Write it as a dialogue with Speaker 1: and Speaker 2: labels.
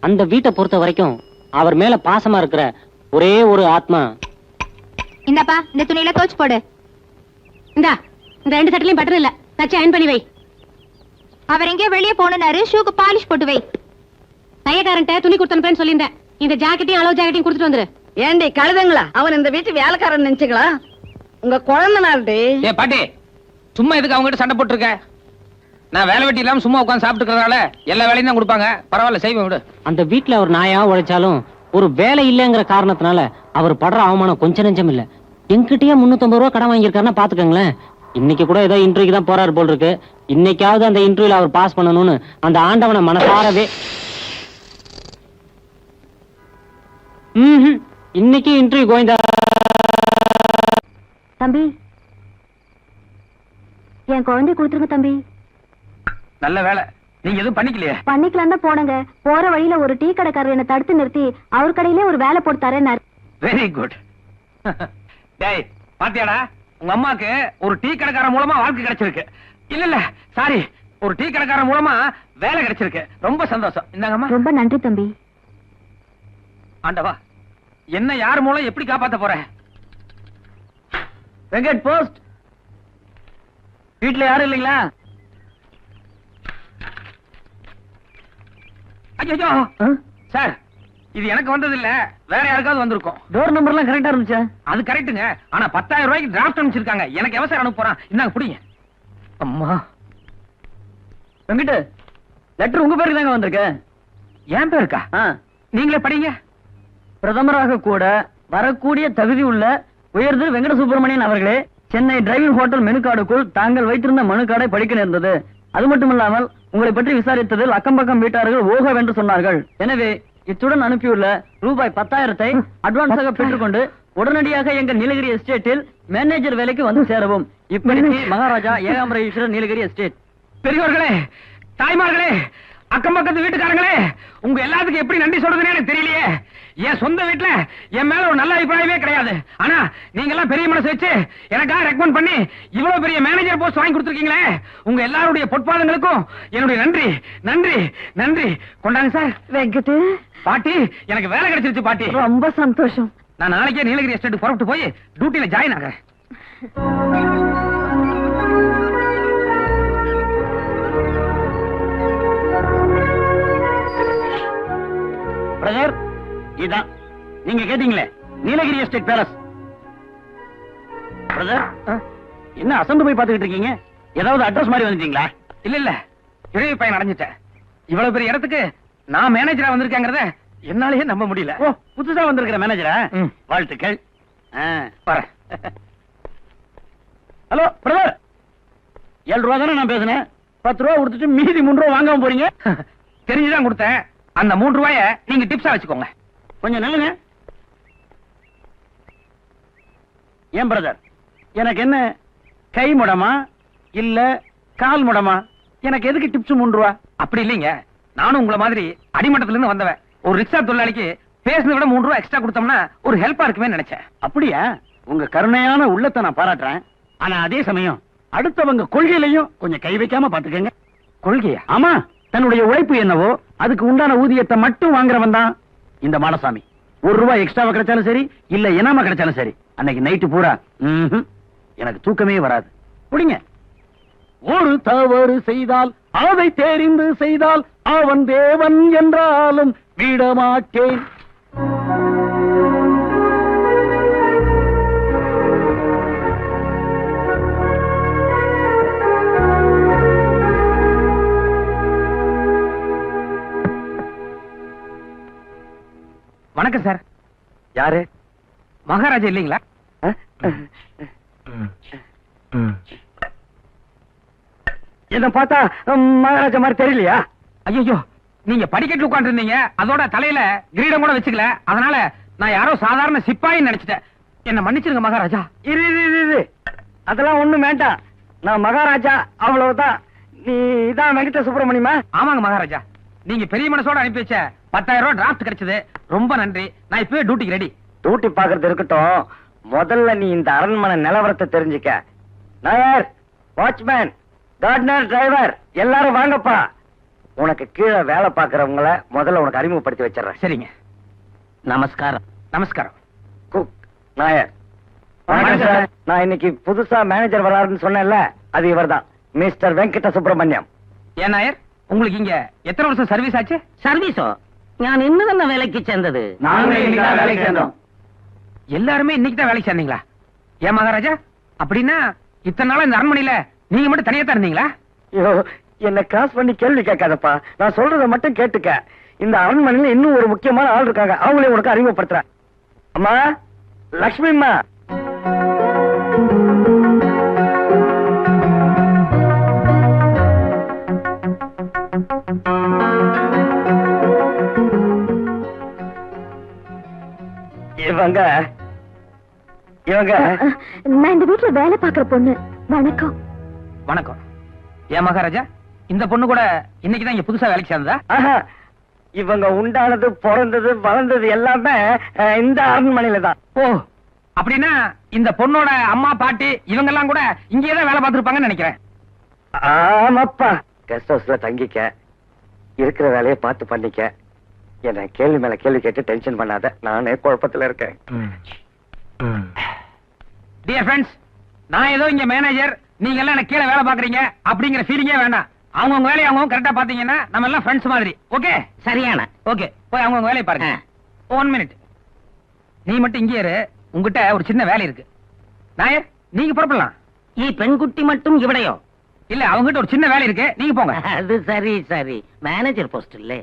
Speaker 1: அந்த வீட்டை பொறுத்த வரைக்கும் அவர் மேல பாசமா இருக்கிற ஒரே ஒரு ஆத்மா.
Speaker 2: இந்தாப்பா இந்த துணியில தோச்சு போடு.
Speaker 3: இந்தா இந்த ரெண்டு சட்டிலையும் பட்டன் இல்ல. தச்சு அயன் பண்ணி வை.
Speaker 2: அவர் எங்கேயோ வெளியே போனாரு ஷூக்கு பாலிஷ் போட்டு வை.
Speaker 3: தையக்காரன்ட்ட துணி கொடுத்தனுப்பேன்னு சொல்லியிருந்தேன். இந்த ஜாக்கெட்டையும் அளவு ஜாக்கெட்டையும் கொடுத்துட்டு வந்துரு.
Speaker 4: ஏண்டி கழுதுங்களா? அவன் இந்த வீட்டு வேலைக்காரன் நினைச்சுங்களா? உங்க குழந்தைனால்டி
Speaker 5: ஏ பாட்டி சும்மா எதுக்கு அவங்க கிட்ட சண்டை போட்டுருக்க? நான் வேலை வெட்டி இல்லாம சும்மா உட்காந்து சாப்பிட்டுக்கிறதால எல்லா வேலையும் தான் கொடுப்பாங்க. பரவாயில்ல செய்வேன் விடு.
Speaker 1: அந்த வீட்டுல அவர் நாயா உழைச்சாலும் ஒரு வேலை இல்லைங்கிற காரணத்தினால அவர் படுற அவமானம் கொஞ்ச நெஞ்சம் இல்ல. என்கிட்டயே முன்னூத்தம்பது ரூபா கடன் வாங்கியிருக்காருன்னா பாத்துக்கோங்களேன். இன்னைக்கு கூட ஏதோ இன்டர்வியூக்கு தான் போறாரு போல் இருக்கு இன்னைக்காவது அந்த இன்டர்வியூல அவர் பாஸ் பண்ணணும்னு அந்த ஆண்டவனை மனசாரவே. இன்னைக்கு இன்டர்வியூ கோவிந்தா.
Speaker 2: தம்பி. என் குழந்தை கொடுத்துருங்க தம்பி.
Speaker 5: நல்ல வேலை. நீங்க எதுவும் பண்ணிக்கலையே?
Speaker 2: பண்ணிக்கலாம் தான் போனங்க. போற வழியில ஒரு டீ கடைக்காரர் என்ன தடுத்து நிறுத்தி அவர் கடையிலே ஒரு வேலை போட்டு தரேன்னாரு
Speaker 5: வெரி குட் டேய் பாத்தியாடா? உங்க அம்மாக்கு ஒரு டீ கடைக்காரன் மூலமா வாழ்க்கை கிடைச்சிருக்கு. இல்ல இல்ல சாரி ஒரு டீ கடைக்காரன் மூலமா வேலை கிடைச்சிருக்கு. ரொம்ப சந்தோஷம். இந்தாங்கம்மா.
Speaker 2: ரொம்ப நன்றி தம்பி.
Speaker 5: ஆண்டவா என்ன யார் மூலம் எப்படி காப்பாத்த போற? வெங்கட் போஸ்ட். வீட்ல யாரும் இல்லைங்களா? ஐயோ சார் இது எனக்கு வந்தது இல்ல வேற யாருக்காவது வந்திருக்கும்.
Speaker 1: டோர் நம்பர்லாம் கரெக்டா இருந்துச்சா?
Speaker 5: அது கரெக்ட்டுங்க ஆனா பத்தாயிரம் ரூபாய்க்கு டிராஃப்ட் அனுப்பிச்சிருக்காங்க. எனக்கு எவசாயம் அனுப்ப போறான்? இந்தாங்க புடிங்க. அம்மா.
Speaker 1: வெங்கிட்டு லெட்டர் உங்க பேருக்கு தாங்க வந்திருக்கு.
Speaker 5: ஏன் பேருக்கா? நீங்களே படிங்க.
Speaker 1: பிரதமராக கூட வரக்கூடிய தகுதி உள்ள உயர்திரு வெங்கட சுப்பிரமணியன் அவர்களே சென்னை டிரைவிங் ஹோட்டல் மெனு கார்டுக்குள் தாங்கள் வைத்திருந்த மனு கார்டை படிக்க நேர்ந்தது. அது மட்டுமில்லாமல் உங்களை பற்றி விசாரித்ததில் அக்கம் பக்கம் வீட்டார்கள் ஓகவென்று சொன்னார்கள். எனவே இத்துடன் அனுப்பியுள்ள ரூபாய் பத்தாயிரத்தை அட்வான்ஸாக பெற்றுக்கொண்டு உடனடியாக எங்கள் நீலகிரி எஸ்டேட்டில் மேனேஜர் வேலைக்கு வந்து சேரவும். இப்படிக்கு மகாராஜா ஏகாம்பர ஈஸ்வரர் நீலகிரி எஸ்டேட்.
Speaker 5: பெரியவர்களே தாய்மார்களே அக்கம் பக்கத்து வீட்டுக்காரங்களே உங்க எல்லாத்துக்கும் எப்படி நன்றி சொல்றதுன்னு எனக்கு தெரியலையே. என் சொந்த வீட்டுல என் மேல ஒரு நல்ல அபிப்பிராயமே கிடையாது. ஆனா நீங்க எல்லாம் பெரிய மனசு வச்சு எனக்காக ரெக்கமெண்ட் பண்ணி இவ்வளவு பெரிய மேனேஜர் போஸ்ட் வாங்கி கொடுத்துருக்கீங்களே உங்க எல்லாருடைய பொற்பாதங்களுக்கும் என்னுடைய நன்றி நன்றி நன்றி. கொண்டாங்க சார்.
Speaker 4: வெங்கட்டு.
Speaker 5: பாட்டி எனக்கு வேலை கிடைச்சிருச்சு பாட்டி.
Speaker 4: ரொம்ப சந்தோஷம்.
Speaker 5: நான் நாளைக்கே நீலகிரி எஸ்டேட் புறப்பட்டு போய் டியூட்டில ஜாயின் ஆகிறேன்.
Speaker 1: பிரதர் இதான். நீங்க கேட்டீங்களே நீலகிரி எஸ்டேட் பேலஸ். பிரதர் என்ன அசந்து போய் பாத்துக்கிட்டு இருக்கீங்க? ஏதாவது அட்ரஸ் மாதிரி வந்துட்டீங்களா?
Speaker 5: இல்ல இல்ல. இறைவி பையன் அடைஞ்சிட்டேன். இவ்வளவு பெரிய இடத்துக்கு நான் மேனேஜரா வந்திருக்கேங்கிறத என்னாலேயே நம்ப முடியல.
Speaker 1: ஓ புதுசா வந்திருக்கிற மேனேஜரா. வாழ்த்துக்கள். Hello brother. ஏழு ரூபா தானே நான் பேசினேன்? பத்து ரூபா கொடுத்துட்டு மீதி மூணு ரூபா வாங்காம போறீங்க?
Speaker 5: தெரிஞ்சுதான் கொடுத்தேன். அந்த மூன்று ரூபாய நீங்க டிப்ஸா வச்சுக்கோங்க.
Speaker 1: கொஞ்சம் நில்லுங்க. ஏன் பிரதர் எனக்கு என்ன? கை முடமா? இல்ல கால் முடமா? எனக்கு எதுக்கு டிப்ஸ் மூணு ரூபா?
Speaker 5: அப்படி இல்லைங்க. நானும் உங்களை மாதிரி அடிமட்டத்துல இருந்து வந்தவன். ஒரு ரிக்ஷா தொழிலாளிக்கு பேசுனதை விட மூணு ரூபாய் எக்ஸ்ட்ரா கொடுத்தோம்னா ஒரு ஹெல்ப்பா இருக்குமே நினைச்சேன்.
Speaker 1: அப்படியா? உங்க கருணையான உள்ளத்தை நான் பாராட்டுறேன். ஆனா அதே சமயம் அடுத்தவங்க கொள்கையிலையும் கொஞ்சம் கை வைக்காம பாத்துக்கங்க
Speaker 5: கொள்கையா?
Speaker 1: ஆமா. தன்னுடைய உழைப்பு என்னவோ அதுக்கு உண்டான ஊதியத்தை மட்டும் வாங்குறவன் தான் இந்த மாடசாமி. ஒரு ரூபாய் எக்ஸ்ட்ராவா கிடைச்சாலும் சரி இல்ல இனாம கிடைச்சாலும் சரி. அன்னைக்கு நைட்டு பூரா எனக்கு தூக்கமே வராது. புடிங்க. ஒரு தவறு செய்தால் அதை தெரிந்து செய்தால் அவன் தேவன் என்றாலும் விடமாட்டேன்.
Speaker 5: வணக்கம் சார்.
Speaker 1: யாரு?
Speaker 5: மகாராஜா இல்லைங்களா?
Speaker 1: என்ன பார்த்தா மகாராஜா மாதிரி தெரியலையா?
Speaker 5: ஐயோ நீங்க படிக்கட்டுல உட்கார்ந்து இருந்தீங்க அதோட தலையில கிரீடம் கூட வச்சுக்கல. அதனால நான் யாரோ சாதாரண சிப்பாயின்னு நினைச்சிட்டேன். என்ன மன்னிச்சிருங்க மகாராஜா.
Speaker 1: இரு இரு இரு, அதெல்லாம் ஒண்ணும் வேண்டாம். நான் மகாராஜா அவ்வளவுதான். நீ இதான் வெங்கட சுப்பிரமணியமா?
Speaker 5: ஆமாங்க மகாராஜா. நீங்க பெரிய மனசோட அனுப்பி வச்ச பத்தாயிரம் ரூபாய் டிராஃப்ட் கிடைச்சது. ரொம்ப நன்றி. நான் இப்பவே டியூட்டிக்கு ரெடி
Speaker 1: டூட்டி பாக்குறது இருக்கட்டும். முதல்ல நீ இந்த அரண்மனை நிலவரத்தை தெரிஞ்சுக்க. நாயர் வாட்ச்மேன் கார்டனர் டிரைவர் எல்லாரும் வாங்கப்பா.
Speaker 6: உனக்கு கீழே வேலை பாக்குறவங்கள முதல்ல உனக்கு அறிமுகப்படுத்தி வச்சிடுறேன்.
Speaker 5: சரிங்க.
Speaker 6: நமஸ்காரம்.
Speaker 5: நமஸ்காரம்.
Speaker 6: குக் நாயர். நான் இன்னைக்கு புதுசா மேனேஜர் வராருன்னு சொன்னேன்ல அது இவர்தான். மிஸ்டர் வெங்கட சுப்பிரமணியம்
Speaker 5: ஏன் நாயர் உங்களுக்கு இங்க எத்தனை வருஷம் சர்வீஸ் ஆச்சு?
Speaker 1: சர்வீஸோ நான் இன்னும் வேலைக்கு சேர்ந்தது.
Speaker 6: வேலைக்கு சேர்ந்தோம்.
Speaker 5: எல்லாருமே இன்னைக்கு தான் வேலைக்கு சேர்ந்தீங்களா? ஏன் மகாராஜா? அப்படின்னா இத்தனை நாளா இந்த அரண்மனையில நீங்க மட்டும் தனியா தான் இருந்தீங்களா?
Speaker 6: ஐயோ என்ன கிராஸ் பண்ணி கேள்வி கேட்காதப்பா. நான் சொல்றத மட்டும் கேட்டுக்க. இந்த அரண்மனையில இன்னும் ஒரு முக்கியமான ஆள் இருக்காங்க. அவங்களே உனக்கு அறிமுகப்படுத்துறேன். அம்மா லக்ஷ்மி அம்மா. இவங்க இவங்க.
Speaker 2: நான் இந்த வீட்டுல வேலை பாக்குற பொண்ணு. வணக்கம்.
Speaker 5: வணக்கம். ஏன் மகாராஜா? இந்த பொண்ணு கூட இன்னைக்கு தான் இங்க புதுசா வேலைக்கு சேர்ந்ததா?
Speaker 6: இவங்க உண்டானது பிறந்தது வளர்ந்தது எல்லாமே இந்த அரண்மனையில தான்.
Speaker 5: ஓ அப்படின்னா இந்த பொண்ணோட அம்மா பாட்டி இவங்க எல்லாம் கூட இங்கேயே தான் வேலை பார்த்திருப்பாங்கன்னு நினைக்கிறேன்.
Speaker 6: ஆமாப்பா. கெஸ்ட் ஹவுஸ்ல தங்கிக்க இருக்கிற வேலையை பார்த்து பண்ணிக்க என்ன கேள்வி மேல கேள்வி கேட்டு டென்ஷன் பண்ணாத. நானே குழப்பத்துல இருக்கேன்.
Speaker 5: டியர் ஃப்ரெண்ட்ஸ் நான் ஏதோ இங்க மேனேஜர் நீங்க எல்லாம் எனக்கு கீழே வேலை பாக்குறீங்க அப்படிங்கிற ஃபீலிங்கே வேண்டாம். அவங்கவுங்க வேலையை அவங்க கரெக்டா பாத்தீங்கன்னா நம்ம எல்லாம் ஃப்ரெண்ட்ஸ் மாதிரி. ஓகே
Speaker 1: சரியான.
Speaker 5: ஓகே போய் அவங்கவுங்க வேலையை பாருங்க. ஒன் மினிட் நீ மட்டும் இங்கே இரு. உங்ககிட்ட ஒரு சின்ன வேலை இருக்கு. நாயர் நீங்க புறப்படலாம்.
Speaker 1: ஈ பெண்குட்டி மட்டும் இவடையோ?
Speaker 5: இல்ல அவங்ககிட்ட ஒரு சின்ன வேலை இருக்கு. நீங்க போங்க.
Speaker 1: அது சரி சரி. மேனேஜர் போஸ்ட் இல்ல!